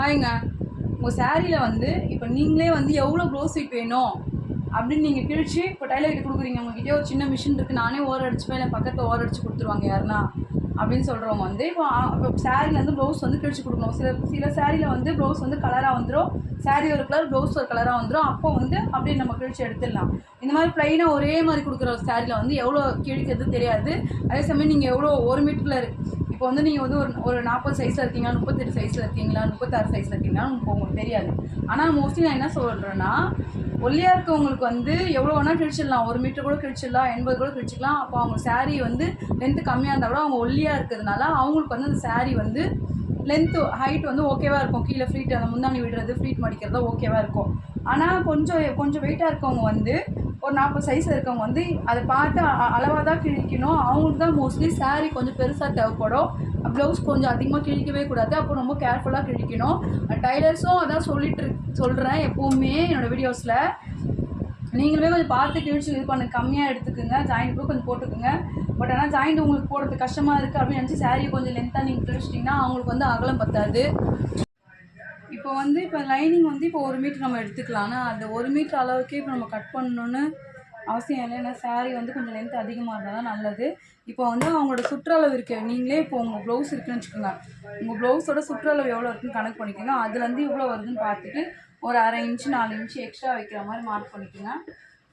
ஹாய்ங்க. உங்கள் சாரியில் வந்து இப்போ நீங்களே வந்து எவ்வளோ ப்ளவுஸ் வேணும்? அப்படின்னு நீங்கள் கிழிச்சு இப்போ டைலர் கிட்ட கொடுக்குறீங்க. உங்ககிட்ட ஒரு சின்ன மிஷின் இருக்குது நானே ஓர அடிச்சுப்பேன் இல்லை பக்கத்தில் ஓர அடிச்சு கொடுத்துருவாங்க யாருன்னா? அப்படின்னு சொல்கிறவங்க வந்து இப்போ இப்போ சாரியில் வந்து ப்ளவுஸ் வந்து கிழிச்சு கொடுக்கணும். சில சில சாரியில் வந்து ப்ளவுஸ் வந்து கலராக வந்துடும் சாரி ஒரு கலர் ப்ளவுஸ் ஒரு கலராக வந்துடும் அப்போ வந்து அப்படியே நம்ம கிழிச்சு எடுத்துடலாம். இந்த மாதிரி ப்ளைனாக ஒரே மாதிரி கொடுக்குற சாரியில் வந்து எவ்வளோ கிழிக்கிறது தெரியாது. அதே சமயம் நீங்கள் எவ்வளோ ஒரு மீட்டரில் இப்போ வந்து நீங்கள் வந்து ஒரு ஒரு நாற்பது சைஸில் இருக்கீங்களா முப்பத்தெட்டு சைஸில் இருக்கீங்களா முப்பத்தாறு சைஸில் இருக்கீங்களா இப்போ உங்களுக்கு தெரியாது. ஆனால் மோஸ்ட்லி நான் என்ன சொல்கிறேன்னா ஒல்லியாக இருக்கவங்களுக்கு வந்து எவ்வளோ வேணால் கிழிச்சிடலாம். ஒரு மீட்டர் கூட கிழிச்சிடலாம் எண்பது கூட கிழிச்சிக்கலாம். அப்போ அவங்க சாரீ வந்து லென்த்து கம்மியாக இருந்தால் கூட அவங்க ஒல்லியாக இருக்கிறதுனால அவங்களுக்கு வந்து அந்த சாரீ வந்து லென்த்து ஹைட் வந்து ஓகேவாக இருக்கும். கீழே ஃப்ளீட் அந்த முந்தாணி விடுறது ஃப்ளீட் மடிக்கிறது ஓகேவாக இருக்கும். ஆனால் கொஞ்சம் கொஞ்சம் வெயிட்டாக இருக்கவங்க வந்து ஒரு நாற்பது சைஸ் இருக்கவங்க வந்து அதை பார்த்து அளவாக தான் கிழிக்கணும். அவங்களுக்கு தான் மோஸ்ட்லி saree கொஞ்சம் பெருசாக தேவைப்படும். ப்ளவுஸ் கொஞ்சம் அதிகமாக கிழிக்கவே கூடாது. அப்போ ரொம்ப கேர்ஃபுல்லாக கிழிக்கணும். டைலர்ஸும் அதான் சொல்லிட்டு சொல்கிறேன் எப்போவுமே என்னோடய வீடியோஸில் நீங்களுமே கொஞ்சம் பார்த்து கிழிச்சு இது பண்ண கம்மியாக எடுத்துக்கோங்க. ஜாயிண்ட் கூட கொஞ்சம் போட்டுக்கோங்க. பட் ஆனால் ஜாயிண்ட் உங்களுக்கு போடுறது கஷ்டமாக இருக்குது அப்படின்னு நினச்சி சாரீ கொஞ்சம் லென்த்தாக நீங்கள் கிழிச்சிட்டிங்கன்னா அவங்களுக்கு வந்து அகலம் பத்தாது. இப்போ வந்து இப்போ லைனிங் வந்து இப்போ ஒரு மீட்டர் நம்ம எடுத்துக்கலாம். ஆனால் அந்த ஒரு மீட்டர் அளவுக்கே இப்போ நம்ம கட் பண்ணணுன்னு அவசியம் இல்லை. ஏன்னா சாரீ வந்து கொஞ்சம் லென்த் அதிகமாக இருந்தால் தான் நல்லது. இப்போ வந்து அவங்களோட சுற்றளவு இருக்கு. நீங்களே இப்போ உங்கள் ப்ளவுஸ் இருக்குன்னு வச்சுக்கோங்க. உங்கள் ப்ளவுஸோட சுற்றளவு எவ்வளோ இருக்குன்னு கணக்கு பண்ணிக்கோங்க. அதுலேருந்து இவ்வளோ வருதுன்னு பார்த்துட்டு ஒரு அரை இன்ச்சு நாலு இன்ச்சு எக்ஸ்ட்ரா வைக்கிற மாதிரி மார்க் பண்ணிக்கோங்க.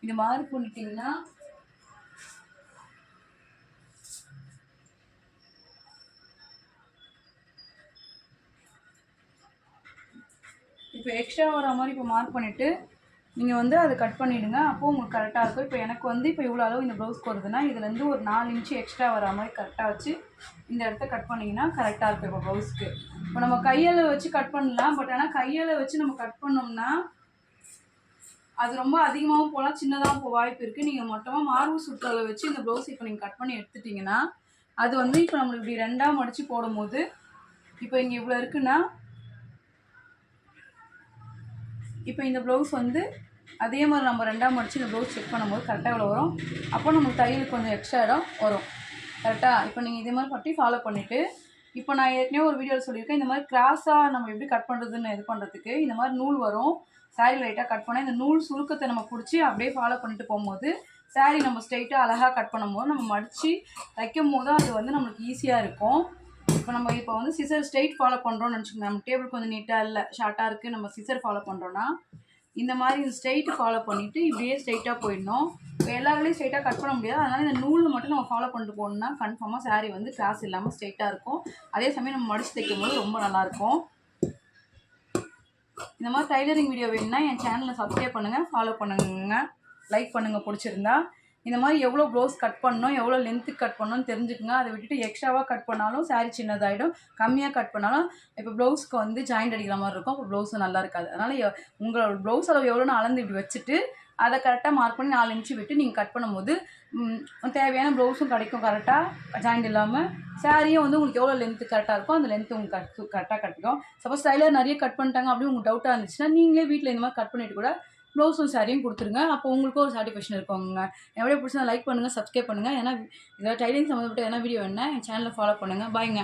இது மார்க் பண்ணிட்டீங்கன்னா இப்போ எக்ஸ்ட்ரா வர மாதிரி இப்போ மார்க் பண்ணிவிட்டு நீங்கள் வந்து அதை கட் பண்ணிவிடுங்க அப்போது உங்களுக்கு கரெக்டாக இருக்கும். இப்போ எனக்கு வந்து இப்போ இவ்வளோ அளவு இந்த ப்ளவுஸ்க்கு வருதுன்னா இதுலேருந்து ஒரு நாலு இன்ச்சு எக்ஸ்ட்ரா வர மாதிரி கரெக்டாக வச்சு இந்த இடத்த கட் பண்ணிங்கன்னா கரெக்டாக இருக்கும் இப்போ ப்ளவுஸ்க்கு இப்போ நம்ம கையால் வச்சு கட் பண்ணலாம். பட் ஆனால் கையால் வச்சு நம்ம கட் பண்ணோம்னா அது ரொம்ப அதிகமாகவும் போகலாம் சின்னதாகவும் போக வாய்ப்பு இருக்குது நீங்கள் மொத்தமாக மார்பு சுற்றலை வச்சு இந்த ப்ளவுஸ் இப்போ நீங்கள் கட் பண்ணி எடுத்துட்டிங்கன்னா அது வந்து இப்போ நம்மளுக்கு இப்படி ரெண்டாக மடித்து போடும்போது இப்போ இங்கே இவ்வளோ இருக்குன்னா இப்போ இந்த ப்ளவுஸ் வந்து அதே மாதிரி நம்ம ரெண்டாக மடித்து இந்த ப்ளவுஸ் செக் பண்ணும்போது கரெக்டாக எவ்வளோ வரும்? அப்போ நமக்கு தையலுக்கு கொஞ்சம் எக்ஸ்ட்ரா இடம் வரும். கரெக்டாக இப்போ நீங்கள் இதே மாதிரி பற்றி ஃபாலோ பண்ணிவிட்டு இப்போ நான் ஏற்கனவே ஒரு வீடியோவில் சொல்லியிருக்கேன் இந்த மாதிரி கிராஸாக நம்ம எப்படி கட் பண்ணுறதுன்னு இது பண்ணுறதுக்கு இந்த மாதிரி நூல் வரும். சாரீ லைட்டாக கட் பண்ணால் இந்த நூல் சுருக்கத்தை நம்ம பிடிச்சி அப்படியே ஃபாலோ பண்ணிட்டு போகும்போது சாரீ நம்ம ஸ்ட்ரைட்டாக அழகாக கட் பண்ணும்போது நம்ம மடித்து தைக்கும் போது அது வந்து நம்மளுக்கு ஈஸியாக இருக்கும். இப்போ நம்ம இப்போ வந்து சிசர் ஸ்ட்ரெயிட் ஃபாலோ பண்ணுறோம்னு நினச்சிக்கோங்க. நம்ம டேபிள் கொஞ்சம் நீட்டாக இல்லை ஷார்ட்டாக இருக்குது நம்ம சிசர் ஃபாலோ பண்ணுறோன்னா இந்த மாதிரி இந்த ஸ்ட்ரைட்டு ஃபாலோ பண்ணிவிட்டு இப்படியே ஸ்ட்ரெயிட்டாக போயிடணும். இப்போ எல்லா வேலையும் கட் பண்ண முடியாது. அதனால் இந்த நூலில் மட்டும் நம்ம ஃபாலோ பண்ணிட்டு போகணும்னா கன்ஃபார்மாக சாரீ வந்து கிளாஸ் இல்லாமல் ஸ்ட்ரைட்டாக இருக்கும். அதே சமயம் நம்ம மடிச்சு தைக்கும் போது ரொம்ப நல்லாயிருக்கும் இந்த மாதிரி டைலரிங் வீடியோ வேணும்னா என் சேனலை சப்ஸ்கிரைப் பண்ணுங்கள் ஃபாலோ பண்ணுங்கள் லைக் பண்ணுங்கள் பிடிச்சிருந்தா. இந்த மாதிரி எவ்வளோ ப்ளவுஸ் கட் பண்ணணும் எவ்வளோ லென்த்துக்கு கட் பண்ணணும்னு தெரிஞ்சுக்கோங்க. அதை விட்டுட்டு எக்ஸ்ட்ராவாக கட் பண்ணாலும் சாரீ சின்னதாகிடும் கம்மியாக கட் பண்ணாலும் இப்போ ப்ளவுஸ்க்கு வந்து ஜாயிண்ட் அடிக்கிற மாதிரி இருக்கும். அப்போ ப்ளவுஸும் நல்லா இருக்காது. அதனால் உங்களோட ப்ளவுஸ் அளவு எவ்வளோன்னு அளந்து இப்படி வச்சுட்டு அதை கரெக்டாக மார்க் பண்ணி நாலு இன்ச்சு விட்டு நீங்கள் கட் பண்ணும்போது தேவையான ப்ளவுஸும் கிடைக்கும் கரெக்டாக ஜாயிண்ட் இல்லாமல் சாரியும் வந்து உங்களுக்கு எவ்வளோ லென்த்து கரெக்டாக இருக்கோ அந்த லென்த்து உங்களுக்கு கட் கரெக்டாக கட்டிக்கும் சப்போஸ் டைலர் நிறைய கட் பண்ணிட்டாங்க அப்படின்னு உங்களுக்கு டவுட்டாக இருந்துச்சுன்னா நீங்களே வீட்டில் இந்த மாதிரி கட் பண்ணிட்டு கூட ப்ளவுஸும் சாரியும் கொடுத்துருங்க. அப்போ உங்களுக்கும் ஒரு சாட்டிஸ்ஃபேக்ஷன் இருக்குங்க எவ்வளோ பிடிச்சா லைக் பண்ணுங்கள் சப்ஸ்கிரைப் பண்ணுங்கள் ஏன்னா இதில் டைலிங் சம்மந்தப்பட்ட எதனா வீடியோ என்ன என் சேனலை ஃபாலோ பண்ணுங்கள் பாய்ங்க